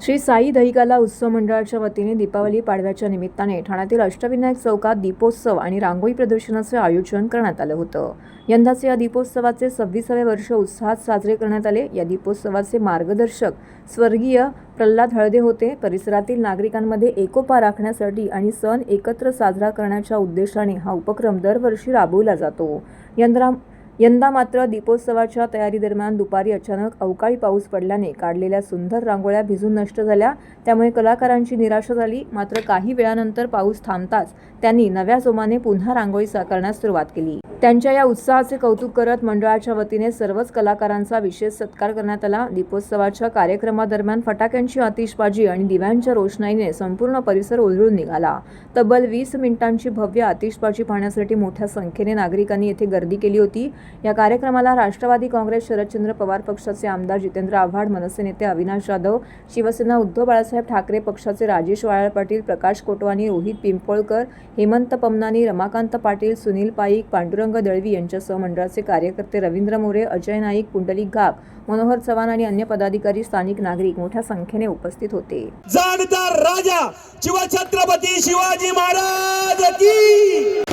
श्री साई दहिकाला उत्सव मंडळाच्या वतीने दीपावली पाडव्याच्या निमित्ताने ठाण्यातील अष्टविनायक चौकात दीपोत्सव आणि रांगोळी प्रदर्शनाचे आयोजन करण्यात आलं होतं. यंदाचे या दीपोत्सवाचे सव्वीसावे वर्ष उत्साहात साजरे करण्यात आले. या दीपोत्सवाचे मार्गदर्शक स्वर्गीय प्रल्हाद हळदे होते. परिसरातील नागरिकांमध्ये एकोपा राखण्यासाठी आणि सण एकत्र साजरा करण्याच्या उद्देशाने हा उपक्रम दरवर्षी राबवला जातो. यंदा यंदा मात्र दीपोत्सवाच्या तयारीदरम्यान दुपारी अचानक अवकाळी पाऊस पडल्याने काढलेल्या सुंदर रांगोळ्या भिजून नष्ट झाल्या. त्यामुळे कलाकारांची निराशा झाली. मात्र काही वेळानंतर पाऊस थांबताच त्यांनी नव्या जोमाने पुन्हा रांगोळी साकारण्यास सुरुवात केली. त्यांच्या या उत्साहाचे कौतुक करत मंडळाच्या वतीने सर्वच कलाकारांचा विशेष सत्कार करण्यात आला. दीपोत्सवाच्या कार्यक्रमादरम्यान फटाक्यांची आतिषबाजी आणि दिव्यांच्या रोषणाईने संपूर्ण परिसर ओलळून निघाला. तब्बल वीस मिनिटांची भव्य आतिषबाजी पाहण्यासाठी मोठ्या संख्येने नागरिकांनी येथे गर्दी केली होती. या कार्यक्रमाला राष्ट्रवादी काँग्रेस शरदचंद्र पवार पक्षाचे आमदार जितेंद्र आव्हाड मनसे नेते अविनाश जाधव शिवसेना उद्धव बाळासाहेब ठाकरे पक्षाचे राजेश वायाळ पाटील प्रकाश कोटवानी रोहित पिंपळकर हेमंत पमनानी रमाकांत पाटील सुनील पाईक पांडुरंग दळवी यांच्यासह मंडळाचे कार्यकर्ते रवींद्र मोरे अजय नाईक पुंडलिक घाग मनोहर चव्हाण आणि अन्य पदाधिकारी स्थानिक नागरिक मोठ्या संख्येने उपस्थित होते. जाणदार राजा शिवछत्रपती शिवाजी महाराज की!